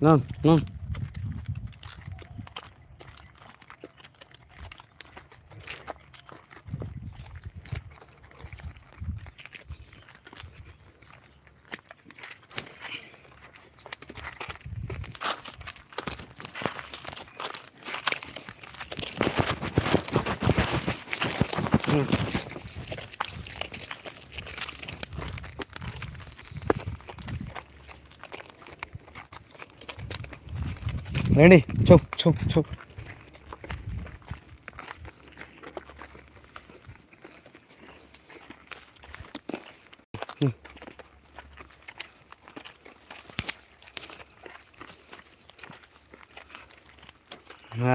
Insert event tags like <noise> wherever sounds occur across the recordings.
No no రండి చూ చూ చూ.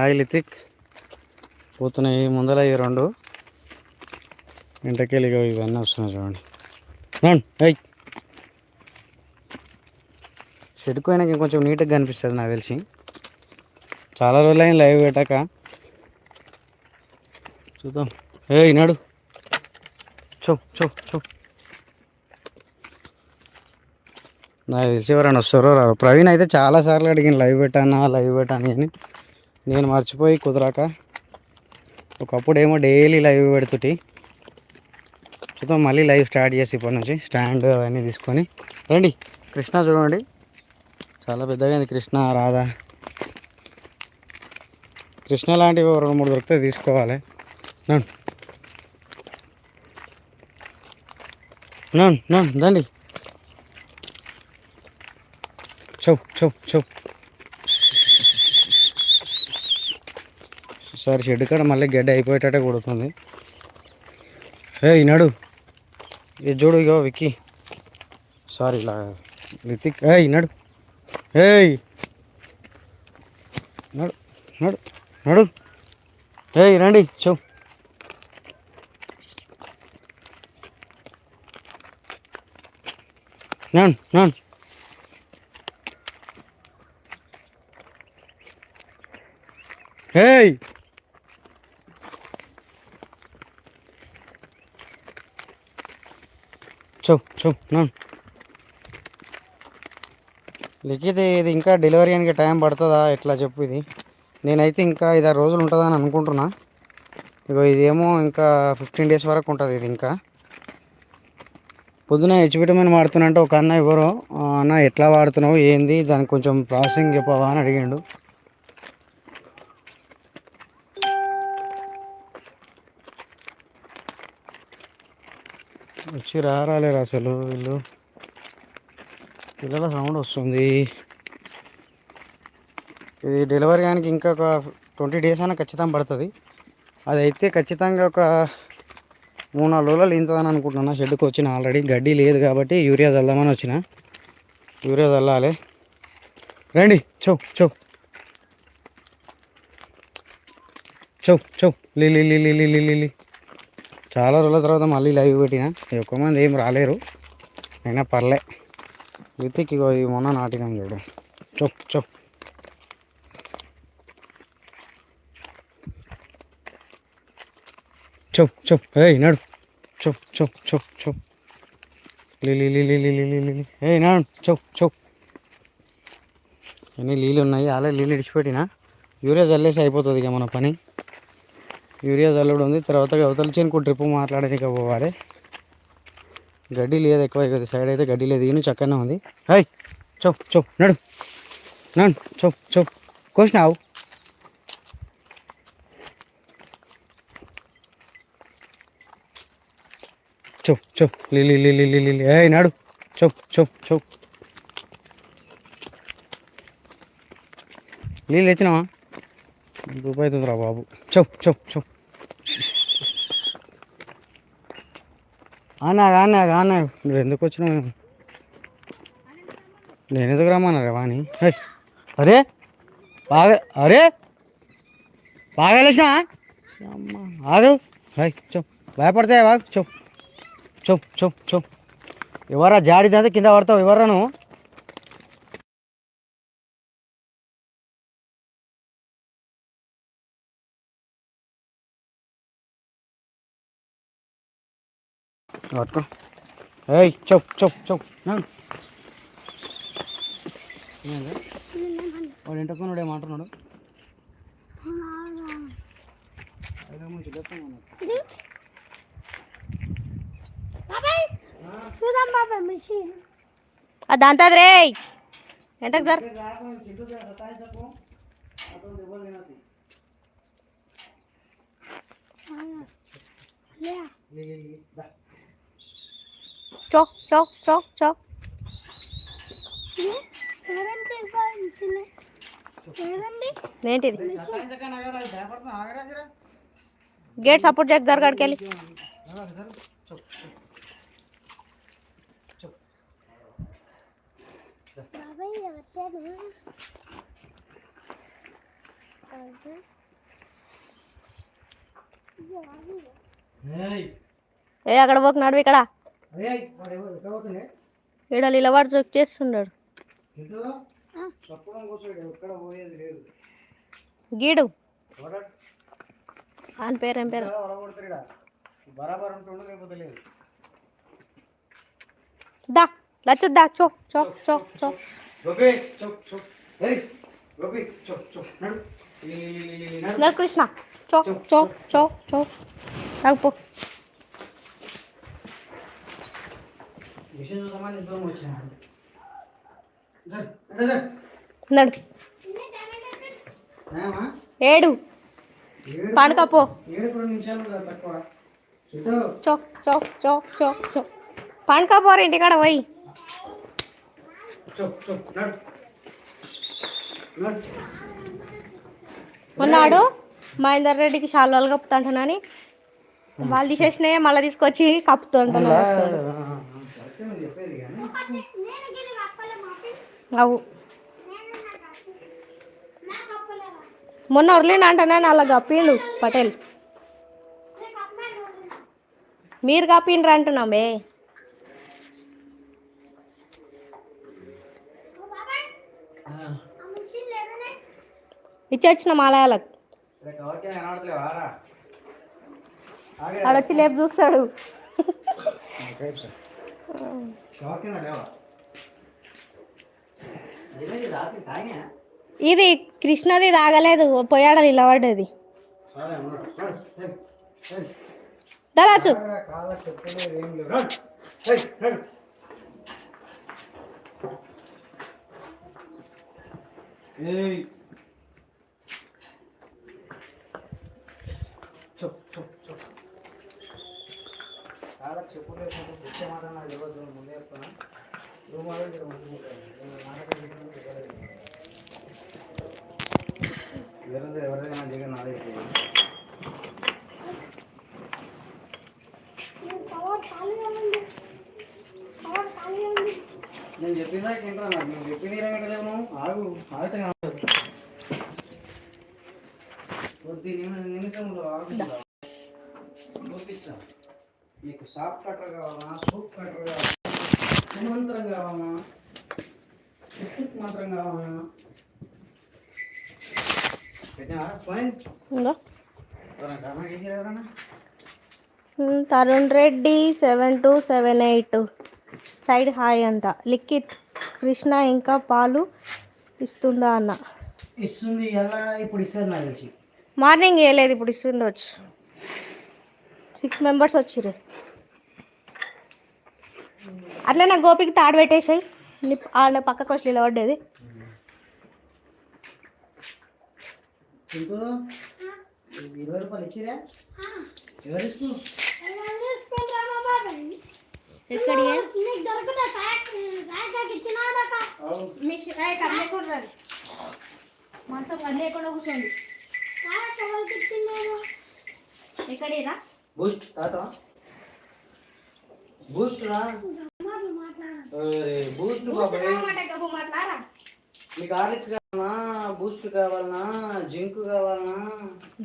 ఆయిలితిక్ పోతున్నాయి ముందర ఈ రెండు. ఇంటకెళ్ళిగా ఇవన్నీ వస్తున్నాయి చూడండి. రండి హై షెడ్కు అయినాక ఇంకొంచెం నీట్గా కనిపిస్తుంది నాకు తెలిసి. చాలా రోజులు లైవ్ పెట్టాక. చూద్దాం. ఏ ఈనాడు. చో చో చో. నాకు తెలిసి ఎవరైనా వస్తారో రారు. ప్రవీణ్ అయితే చాలాసార్లు అడిగిన లైవ్ పెట్టానా లైవ్ పెట్టాను అని. నేను మర్చిపోయి కుదరాక. ఒకప్పుడు ఏమో డైలీ లైవ్ పెడుతుంటి. చూద్దాం మళ్ళీ లైవ్ స్టార్ట్ చేసి ఇప్పటి నుంచి స్టాండ్ అవన్నీ తీసుకొని. రండి కృష్ణ చూడండి. చాలా పెద్దగా అయింది కృష్ణ రాధా. కృష్ణ లాంటివి రెండు మూడు దొరికితే తీసుకోవాలి. నన్ను నన్ను నన్ను దండి చౌ చౌ చౌ. సార్ షెడ్ కాడ మళ్ళీ గడ్డ అయిపోయేటట్టే కొడుతుంది. ఏ ఈనాడు ఇది చూడు ఇగో విక్కీ. సారీ ఇలా రితిక్ ఏ ఈనాడు ఏయ్ నడు నడు. ఏ రండి చూ. నన్ నన్ ఏయ్. చౌ చౌ నన్ లిఖిత్ ఇది ఇంకా డెలివరీ అనికి టైం పడుతుందా? ఎట్లా చెప్పు ఇది? నేనైతే ఇంకా ఐదారు రోజులు ఉంటుందని అనుకుంటున్నా. ఇగో ఇదేమో ఇంకా ఫిఫ్టీన్ డేస్ వరకు ఉంటుంది ఇది ఇంకా. పొద్దున హెచ్ విటమిన్ వాడుతున్నా అంటే ఒక అన్న ఎవరో అన్న ఎట్లా వాడుతున్నావు ఏంది దానికి కొంచెం ప్రాసెసింగ్ చెప్పవా అని అడిగాడు. వచ్చి రారాలేరు అసలు వీళ్ళు? పిల్లల సౌండ్ వస్తుంది. ఇది డెలివరీ కానీ ఇంకా ఒక ట్వంటీ డేస్ అయినా ఖచ్చితంగా పడుతుంది. అదైతే ఖచ్చితంగా ఒక మూడు నాలుగు రోజులు ఇంతదని అనుకుంటున్నా. షెడ్కి వచ్చిన ఆల్రెడీ. గడ్డి లేదు కాబట్టి యూరియా చల్దామని వచ్చిన. యూరియా చల్లాలి. రండి. చౌ చౌ. చౌ చౌ. లిలి లిలి లిలి లిలి చాలా రోజుల తర్వాత మళ్ళీ లైవ్ పెట్టిన. ఎక్కువ మంది ఏం రాలేరు. అయినా పర్లే. రితిక్ మొన్న నాటినాం చూడు. చౌ చౌ. చెప్ చెప్. ఏయ్ నడు. చెప్ చెప్ చెప్ చెప్. లిలి లిలి లిలి లిలి ఏయ్ నడు. చౌ చౌ అన్ని నీళ్ళు ఉన్నాయి? అలా నీళ్ళు ఇడిచిపెట్టిన? యూరియా చల్లేసి అయిపోతుంది ఇక మన పని. యూరియా చల్లడం ఉంది తర్వాత అవతల చేనుకు ట్రిప్ మాట్లాడడానికి పోవాలి. గడ్డి లేదు ఎక్కువ అయిపోతుంది సైడ్ అయితే గడ్డి లేదు. ఈయన చక్కనే ఉంది. హై చొప్ చొప్. నడు. నడు. చొప్ చొప్. కోసినావు? చౌ చౌ లిలి లిలి లిలి ఏయ్ నాడు. చౌ చౌ చౌ. నీళ్ళు ఎత్తినావా రూపాయి అవుతుందిరా బాబు. చౌ చౌ చౌ. అన్నా అన్నా అన్నా నువ్వు ఎందుకు వచ్చినావు? నేను ఎందుకు రమ్మన్నారా వాణి హే అరే బాగా అరే బాగా వెళ్ళినా అమ్మ. ఆగు. హై చౌ. భయపడతాయి బాగు చౌ. చౌ చౌ చౌ ఎవరా జాడిదంతా కింద పడతావు ఎవరా నువ్వు పట్టుకో ఏయ్ చౌ చౌ చౌ నడు. ఏంది? వాడు ఇంటకున్నాడు ఏమంటున్నాడు ఐదో ముందు చెప్తాను మనకు. చూద్దాం బాబాయ్ మిషన్. రే. ఎంటకు సార్. చోక్ చోక్ చోక్ చోక్. ఏంటిది. గేట్ సపోర్ట్ చేసి దొరకడికి వెళ్ళి ఆగరా, జరా. చప్, చప్. చప్. ఏయ్, ఏ అక్కడ నడువు ఇక్కడ. ఏయ్, వాడు ఎవరు? ఎక్కడ పోతుండే? ఈడ నిలబడి చెక్ చేస్తున్నాడు. గీడు? అని పేరు ఏం పేరు. దా లచ్చు దా చోక్ చోక్ చోక్ చోక్ గోపి చప్ చప్ ఏయ్ గోపి చప్ చప్ నడు. నడు. కృష్ణ చోక్ చోక్ చోక్ చోక్ తాగుపో మిషన్ చూద్దామని దూరం వచ్చిన జర్, నడు? ఏడు. పడుకపో చోక్ చోక్ చోక్ చోక్ చోక్ పండుకపోరు ఇంటికాడ పోయి. చప్ చప్ మొన్నాడు. మహేందర్ రెడ్డికి శాలువాలు కప్పుతుంటానని వాళ్ళు తీసేసినాయే మళ్ళీ తీసుకొచ్చి కప్పుతుంటాను అవు. మొన్న ఉర్లిండు అంటానని అలా కప్పిండు పటేల్. మీరు కప్పిండ్రు అంటున్నాం ఇచ్చేచ్చిన మాలయాలకు ఆడొచ్చి లేపు చూస్తాడు. ఇది కృష్ణది తాగలేదు పోయాడలు ఇలా పడ్డది దాదాచు నడు, ఏయ్, ఏయ్. దలాచు ఆగరా, కాళ్ళ చెప్పలేదు ఏం లేవు నడు, ఏయ్, నడు. ఏయ్. చెప్పు చెప్పు చెప్పు కాళ్ళకి చెప్పలేదు బుచ్చ మాట నాకు తెలియదు ముందే చెప్తాను నువ్వు మాత్రం ఇక్కడ ఉంటుకుంటాను నేను నాటకం చేయడం తెలియదు ఎవరైనా ఎవరైనా దిగ నాదే చెప్పేది. నేను చెప్పిందా మరి. నువ్వు చెప్పింది ఆగు ఆగితే కొద్ది నిమి- నిమిషంలో ఆగుతుందా చూపిస్తా నీకు సాఫ్ట్ కట్టర్ కావాలా? సూప్ కట్టర్ కావాలా? కావాలా? ఉప్పు మంత్రం కావాలా? Tarun Reddy seven two seven eight. Side hi అంట. లిఖిత్ కృష్ణ ఇంకా పాలు ఇస్తుందా అన్న. ఇస్తుంది ఎలా ఇప్పుడు ఇస్తుంది నాకు తెలిసి. మార్నింగ్ వేయలేదు ఇప్పుడు ఇస్తుండొచ్చు. సిక్స్ మెంబర్స్ వచ్చిర్రు. అట్లా నా గోపికి తాడు పెట్టేసాయి. ఆడ పక్కకు వచ్చి నిలబడ్డది. చింటూ ఇరవై రూపాయలు ఇచ్చిరా? ఎవరు ఇస్తూ ఎక్కడి అవును మంచం అది లేకుండా కూర్చోండి ఎక్కడిరా బూస్ట్ తాత బూస్ట్ రా అరే, బూస్ట్ బాబాయ్ మాట్లాడారా మీకు హార్లిక్స్ కావాలనా? బూస్ట్ కావాలనా? జింక్ కావాలనా?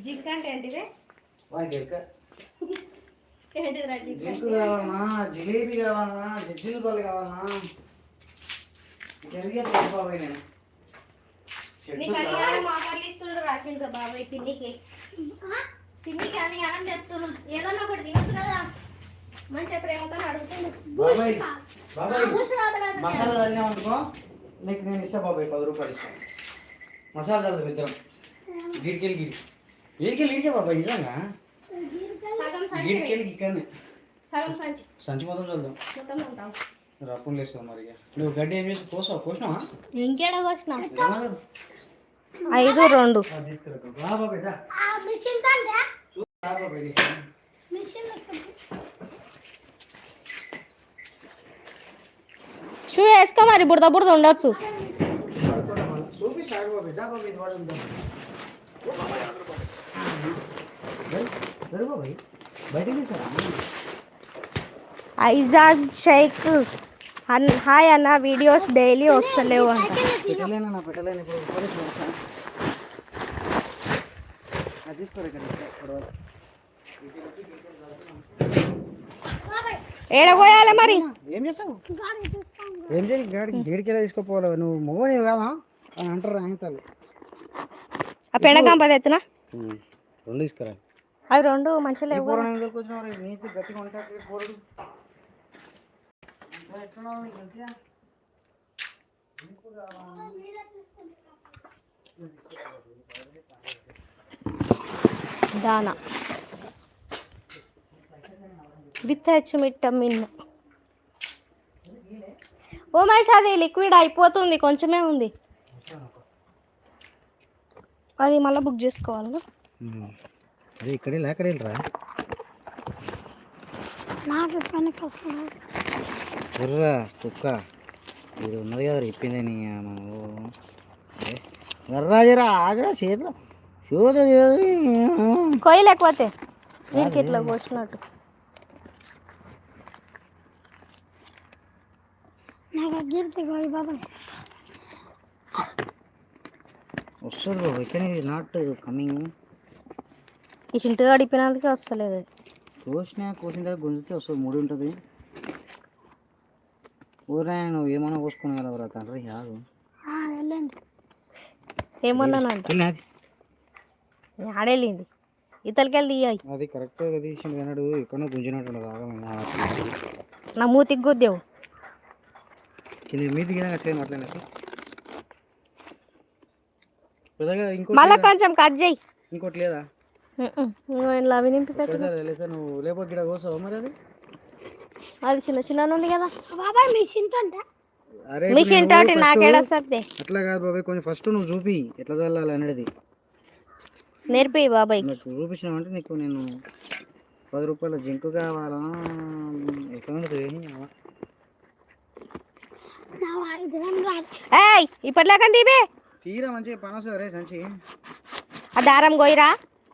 జింక్ అంటే ఏంటిది? వాకి ఎక్క ఏంటిదిరా జింక్ కావాలనా? జిలేబీ కావాలనా? జిజ్జిల్ పళ్ళు కావాలనా? జరిగే బాబాయ్ నేను. బాబాయ్ పిన్నికి పిన్నికి అని అనం చెప్తున్నాం ఏదన్నా ఒకటి తినొచ్చు కదా. మంచిగా ప్రేమతో బాబాయ్. బాబాయ్. కదా. మసాలా చల్లినా అనుకో నీకు నేను ఇస్తా బాబాయ్ పది రూపాయలు మసాలా చల్లుదాం ఇద్దరం. గిడికెళ్ళి గిడి గిడికెళ్ళి గిడికే బాబా నిజంగా? సంచి మొత్తం మరి నువ్వు గడ్డి ఏం చేసి కోసావు? కోసినావా? ఇంకేడ? ఐదు రెండు. షూ వేసుకో మరి బుడద బుడద ఉండొచ్చు. ఐజాగ్ షేక్ అన్ హాయ్ అన్న వీడియోస్ డైలీ వస్తలేవు అంట. ఏడగోయాలి మరి? ఏం చేస్తావు? ఏం చేయాలి? గాడికి గేడికి తీసుకోపోవాలి? నువ్వు మగవని కాదా? అని అంటారు ఆ పెండకంప తెత్తున? రెండు తీసుకురా. అవి రెండు మంచిగా లేవు దానా. విత్ హెచ్ మిట్ట మిన్న ఓ మహేష్ అది లిక్విడ్ అయిపోతుంది కొంచెమే ఉంది. అది మళ్ళీ బుక్ చేసుకోవాలి అదే ఇక్కడ అక్కడ వెళ్ళరా కుర్రా కుక్క. ఇది ఉన్నది కదా ఇప్పిందని ఎర్రాజరా ఆగరా చేతిలో. చూద కొయ్యి లేకపోతే దీనికి ఇట్లా కోసినట్టు వస్తుంది బాబు. కానీ నాట్ కమింగ్ ఈ చింటు గడిపినందుకే వస్తలేదు. అది. కోసిన కోసిన తర్వాత గుంజితే వస్తుంది ముడి ఉంటుంది. ఊరా నువ్వు ఏమన్నా కోసుకుని వెళ్ళవరా తండ్రి కాదు ఏమన్నానంట? ఆడేళ్ళింది ఇతలకెళ్ళి అది కరెక్ట్గా తీసిండు కన్నాడు ఎక్కడో గుంజినట్టు నా మూతికి గుద్దేవు. కింద మీద దిగినా సేమ్ ఇంకోటి మళ్ళా? కొంచెం కట్ చేయి. ఇంకోటి లేదా? అవి నింపి నువ్వు లేకపోతే గిడ కోసావు మరి అది. అది చిన్న చిన్న ఉంది కదా. అరే మీ ఇప్పుడు చింటోటి నువ్వు first- నాకేడొస్తుంది అట్లా కాదు బాబాయ్ కొంచెం ఫస్ట్ నువ్వు చూపి ఎట్లా చల్లాలి అనేది. నేర్పి బాబాయ్. నాకు చూపించినావంటే నీకు నేను పది రూపాయల జింకు కావాలా? ఎక్కడ ఏయ్ ఇప్పటిలాగా తీబే తీరా మంచిగా పని వస్తుంది రే సంచి. ఆ దారం కొయ్యరా.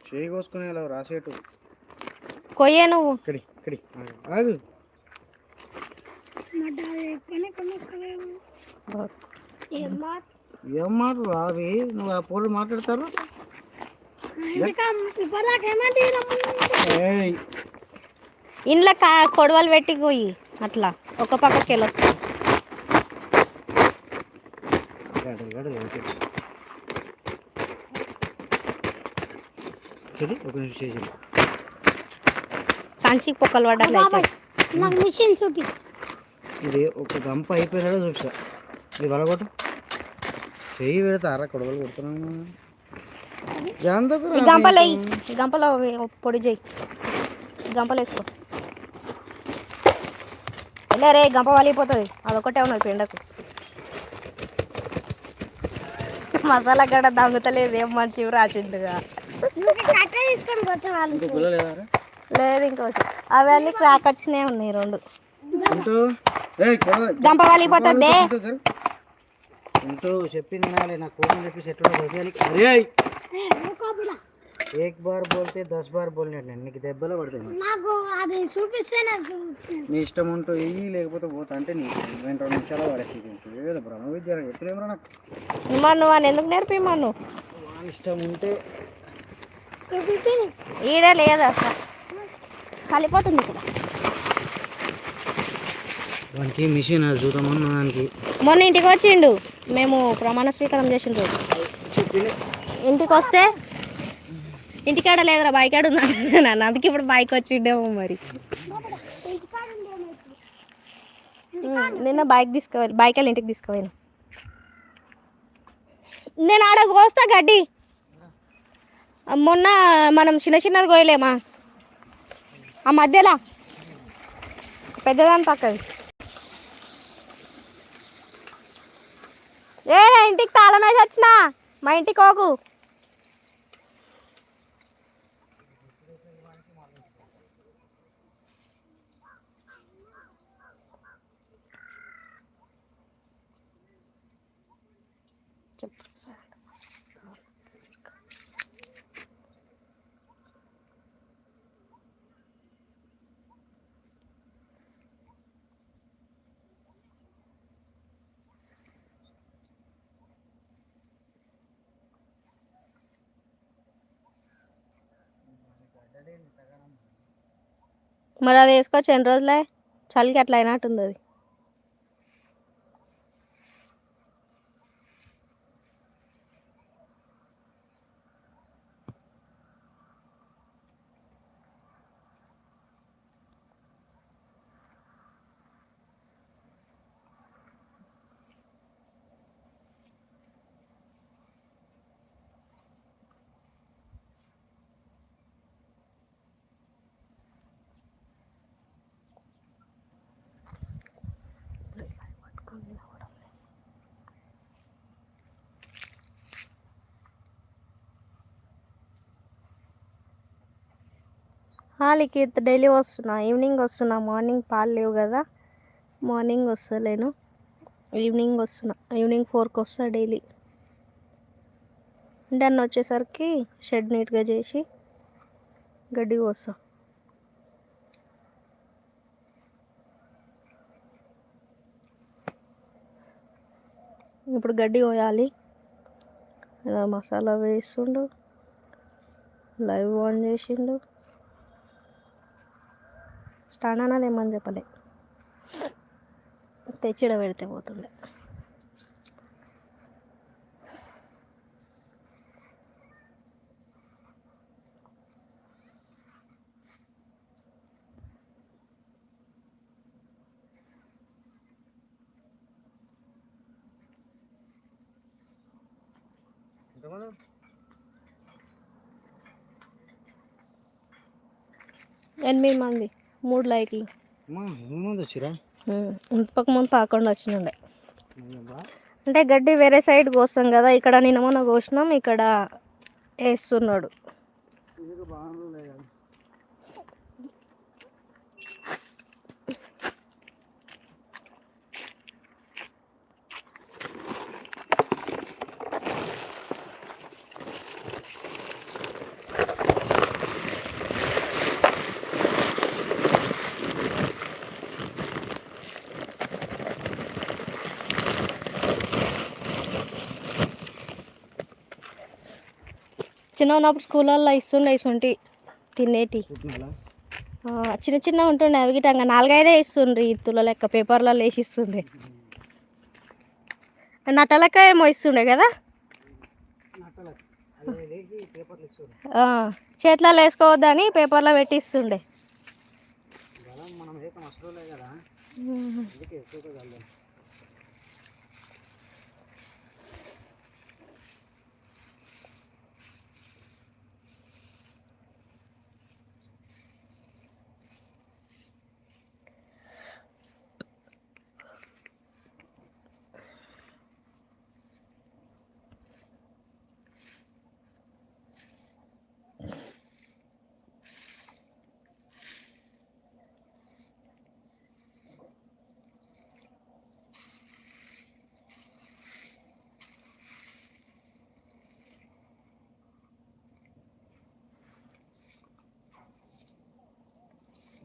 చేయి కోసుకునే రాసేటు. కొయ్యే నువ్వు. ఇక్కడి ఇక్కడి. ఆగు. ఏం మాటలు అవి? నువ్వు ఆ పూలు మాట్లాడతారు? ఏయ్, ఇంట్లో కా కొడవలు పెట్టి కొయ్యి. అట్లా. ఒక పక్కకి వెళ్ళొస్తుంది గడు, గడు, గడు. ఇది ఒక నిమిషం చేసి సంచికి పొక్కలు నాకు మిషన్ చూపి. ఇది ఒక గంప అయిపోయినాడో చూసా ఇది వలగొట్టు. చెయ్యి పెడతా అర కొడవలు కొడుతున్నాను. గంపలు గంపలో పొడి చేయి గంపలు వేసుకో వెళ్ళే రే గంప వలిగిపోతుంది. అదొకటే ఉన్నది పెండకు. మసాలా గడ్డ దగ్గుతలేదు ఏం మంచి రాసిండుగా. తీసుకొని పోతే వాళ్ళు ఇంకా గుల్ల లేదా ఇంకోటి అవన్నీ క్రాక్ వచ్చినాయి ఉన్నాయి రెండు. గంప ఉంటూ. ఉంటూ చెప్పింది నా కోపం చెప్పి చేయాలి ఏక్ బార్ బోల్తే దస్ బార్ బోల్నట్టు నేను నీకు దెబ్బలో పడుతుంది నాకు అది చూపిస్తే నాకు నీ ఇష్టం ఉంటూ వెయ్యి లేకపోతే పోతా అంటే నీ రెండు రెండు నిమిషాలు పడేసి ఏదో బ్రహ్మ విద్య ఎప్పుడేమరా నాకు? ఇమ్మా నువ్వు అని ఎందుకు నేర్పిమ్మా నువ్వు వాని ఇష్టం ఉంటే ఈడే లేదు అసలు. చలిపోతుంది ఇక్కడ. వానికి మిషన్ చూద్దామన్న దానికి మొన్న ఇంటికి వచ్చిండు. మేము ప్రమాణ స్వీకారం చేసిండు ఇంటికి వస్తే ఇంటికాడ లేదురా బైక్ ఆడ ఉన్నాడు <laughs> నన్ను. అందుకే ఇప్పుడు బైక్ వచ్చిండేమో మరి. నిన్న బైక్ తీసుకువెళ్ళి బైక్ వెళ్ళి ఇంటికి తీసుకుపోయాను. నేను ఆడ కోస్తా గడ్డి. మొన్న మనం చిన్న చిన్నది కోయలేమా ఆ మధ్యలో. పెద్దదాని పక్కది. ఏ ఇంటికి తాళం వేసి మా ఇంటికి కోకు మరి అది వేసుకోవచ్చు ఎన్ని రోజులే చలికి అట్లా అయినట్టుంది అది. హాలికి డైలీ వస్తున్నా ఈవినింగ్ వస్తున్నా మార్నింగ్ పాలు లేవు కదా. మార్నింగ్ వస్తలేను ఈవినింగ్ వస్తున్నా ఈవినింగ్ ఫోర్కి వస్తా డైలీ. డన్ వచ్చేసరికి షెడ్ నీట్గా చేసి గడ్డి కోస్తా ఇప్పుడు గడ్డి కోయాలి ఇలా మసాలా వేస్తుండు లైవ్ ఆన్ చేసిండు. స్టాండ్ అన్నది ఏమని చెప్పలే. తెచ్చిడ పెడితే పోతుండే. ఎనిమిది మంది. మూడు లైట్లు ముందు వచ్చిరా ఇంతకు ముందు పాకుండా వచ్చినండే. అంటే గడ్డి వేరే సైడ్ కోస్తాం కదా ఇక్కడ నిన్న మొన్న కోసినాం ఇక్కడ వేస్తున్నాడు. చిన్న ఉన్నప్పుడు స్కూళ్ళల్లో ఇస్తుండే ఇసుంటి తినేటి. చిన్న చిన్న ఉంటుండే అవి గిట్టంగా నాలుగైదే ఇస్తుండ్రి ఇత్తుల లెక్క పేపర్లలో వేసి ఇస్తుండే నట్ట లెక్క ఏమో ఇస్తుండే కదా? చేతిలో వేసుకోవద్దని పేపర్లో పెట్టి ఇస్తుండే మనం ఏక మసలులే కదా అందుకే ఎక్కువగా కలదాం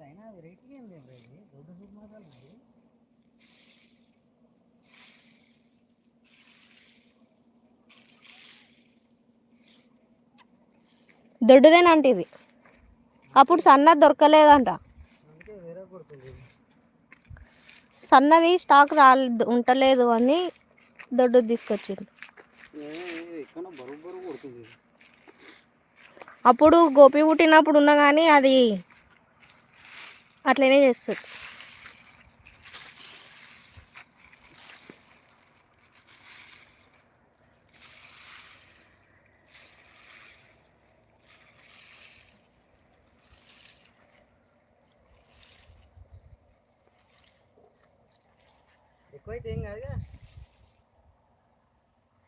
అయినా అది రేట్కి ఏం లేదు ఇది దొడ్డు సూప్ మాత్రం ఇది దొడ్డుదేనంట ఇది అప్పుడు సన్నది దొరకలేదంట. సన్నది స్టాక్ రాలేదు ఉంటలేదు అని దొడ్డు తీసుకొచ్చింది అప్పుడు గోపి పుట్టినప్పుడు ఉన్నా కానీ అది అట్లనే చేస్తుంది.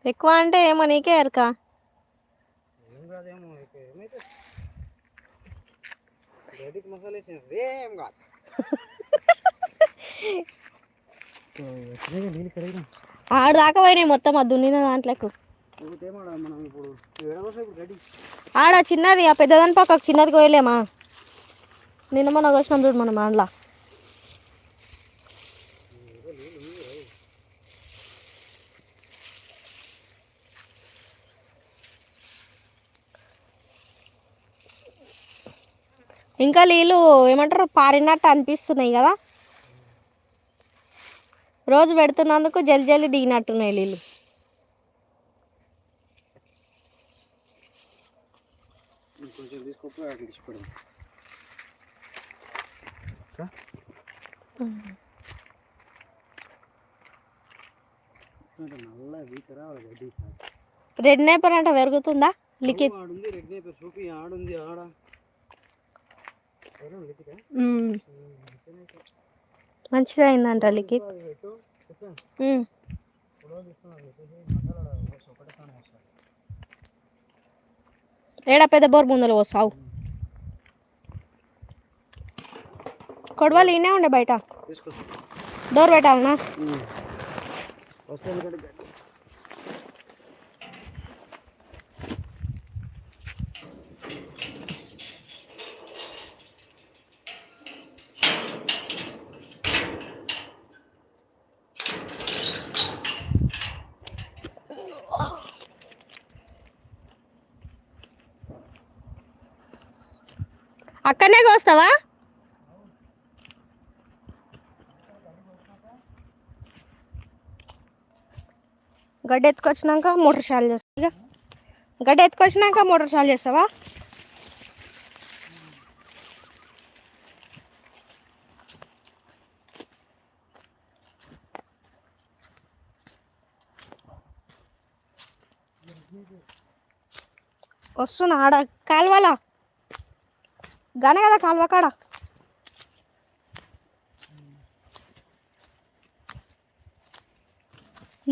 ఎక్కువ అంటే ఏమో నీకే ఎరక ఆడు దాకా పోయినాయి మొత్తం ఆ దున్నిన దాంట్లోకి. గడ్డి ఆడ చిన్నది ఆ పెద్దదాని పక్క చిన్నది కోయలేమా నిన్న మొన్న వచ్చినాం చూడు మనం అందులో. ఇంకా నీళ్ళు ఏమంటారు? పారినట్టు అనిపిస్తున్నాయి కదా. రోజు పెడుతున్నందుకు జల్ది జల్ది దిగినట్టున్నాయి నీళ్ళు రెడ్ నేపర్ అంట పెరుగుతుందా? లిఖిత్. రెడ్ నేపర్. చూపి ఆడుంది ఆడ. ఒకటే స్థానం వస్తాను ఏడా పెద్ద బోర్ ముందర వస్తావు కొడవలు ఈయనే ఉండే బయట? డోర్ పెట్టాలనా? పక్కనే కోస్తావా? గడ్డ ఎత్తుకొచ్చినాక మోటార్ షాల్ చేస్తా గడ్డ ఎత్తుకొచ్చినాక మోటార్ షాల్ చేస్తావా? వస్తున్నా ఆడ కాలువలా? గన కదా కాలువ కాడ.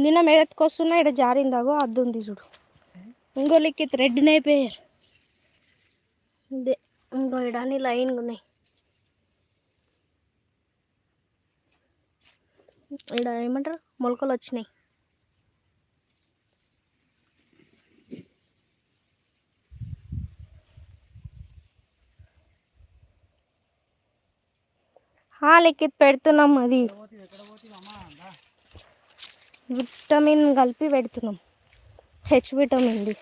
నిన్న మేదెత్తుకొస్తున్నా ఇక్కడ జారిందాగో అద్దు ఉంది చూడు ఇంకో థ్రెడ్ అయిపోయారు ఇదే ఇంకో ఇడాన్ని లైన్గా ఉన్నాయి. ఇక్కడ ఏమంటారు? మొలకలు వచ్చినాయి. హా పెడుతున్నాం అది. విటమిన్ కలిపి పెడుతున్నాం. హెచ్ విటమిన్ది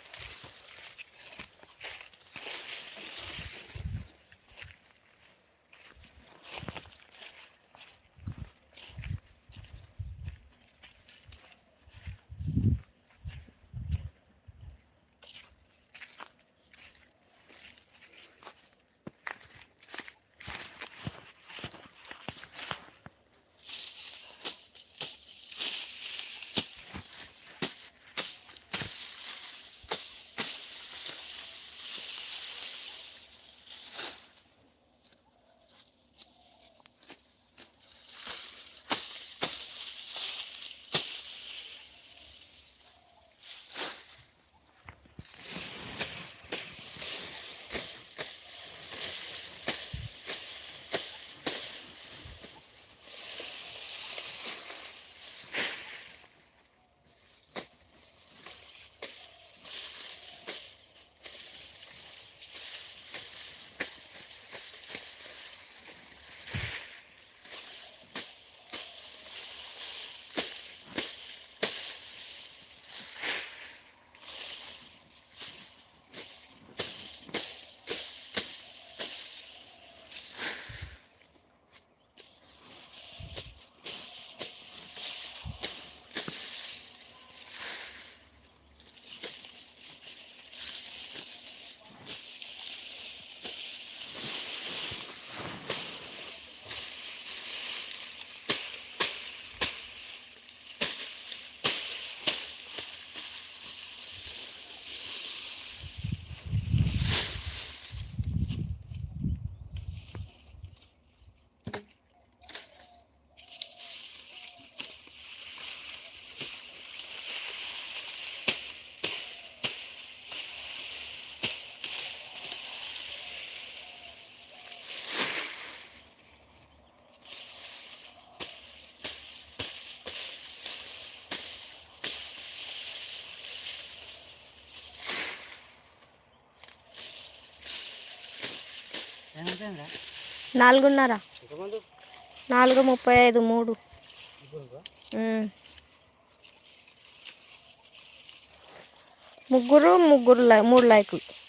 నాలుగున్నర. నాలుగు ముప్పై ఐదు మూడు. ముగ్గురు ముగ్గురు లై మూడు లైకులు.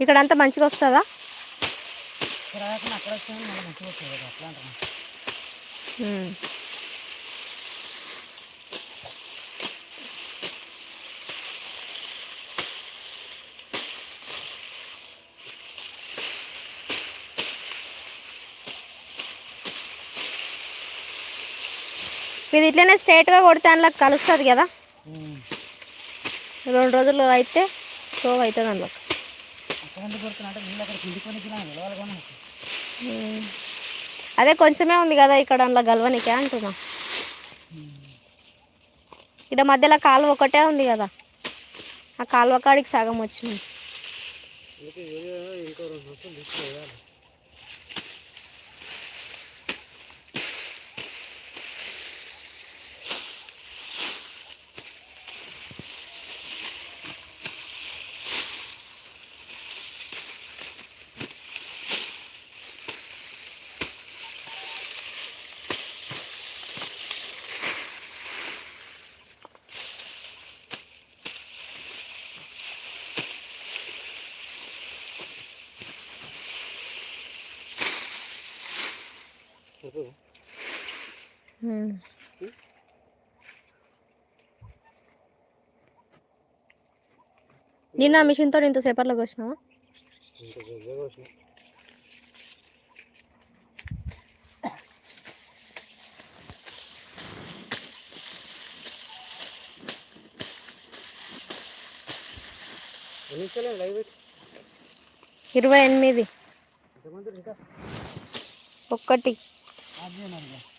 ఇక్కడ అంతా మంచిగా వస్తుందా. ఇది ఇట్లనే స్ట్రైట్గా కొడితే అందులో కలుస్తుంది కదా? రెండు రోజులు అయితే స్టోవ్ అవుతుంది అందులో అక్కడ కొడుతున్నా అంటే. అదే కొంచెమే ఉంది కదా ఇక్కడ అందులో గల్వనికే అంటున్నా ఇక్కడ మధ్యలో కాలువ ఒకటే ఉంది కదా ఆ కాలువ కాడికి సగం వచ్చింది ఉమ్. నిన్న మిషన్తో వచ్చినావా ఇంత పెద్దగా వచ్చిన ఎన్ని నిమిషాలే లైవ్ పెట్టి ఇరవై ఎనిమిది. ఎంతమంది 안되나이 거.